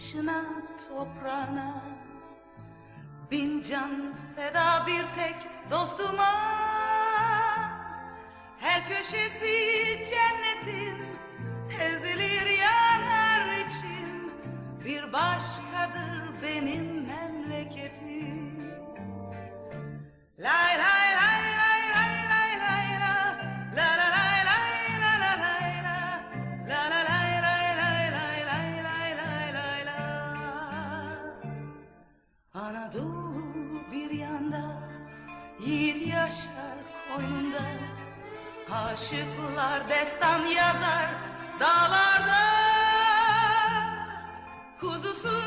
taşına toprağına. Bin can feda bir tek dostuma. Her köşesi cennetin ezilir yanar için. Bir başkadır benim bir yanda Yiğit yaşar koynunda. Aşıklar destan yazar dağlarda. Kuzusu